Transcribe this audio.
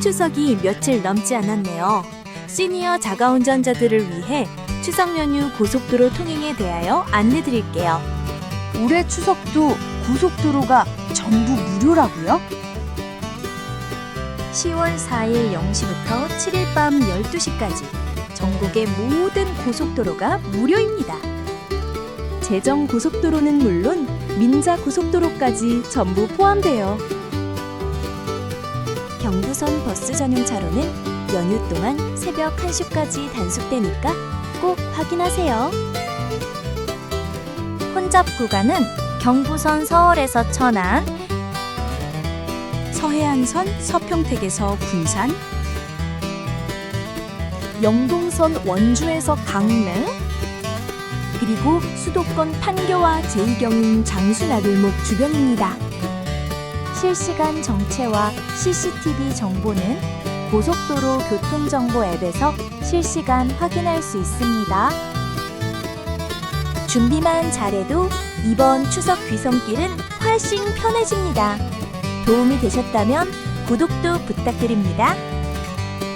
추석이 며칠 남지 않았네요. 시니어 자가 운전자들을 위해 추석 연휴 고속도로 통행에 대하여 안내 드릴게요. 올해 추석도 고속도로가 전부 무료라고요? 10월 4일 0시부터 7일 밤 12시까지 전국의 모든 고속도로가 무료입니다. 제정 고속도로는 물론 민자 고속도로까지 전부 포함돼요. 경부선 버스 전용 차로는 연휴 동안 새벽 1시까지 단속되니까 꼭 확인하세요. 혼잡 구간은 경부선 서울에서 천안, 서해안선 서평택에서 군산, 영동선 원주에서 강릉, 그리고 수도권 판교와 제이경인 장수나들목 주변입니다. 실시간 정체와 CCTV 정보는 고속도로 교통정보 앱에서 실시간 확인할 수 있습니다. 준비만 잘해도 이번 추석 귀성길은 훨씬 편해집니다. 도움이 되셨다면 구독도 부탁드립니다.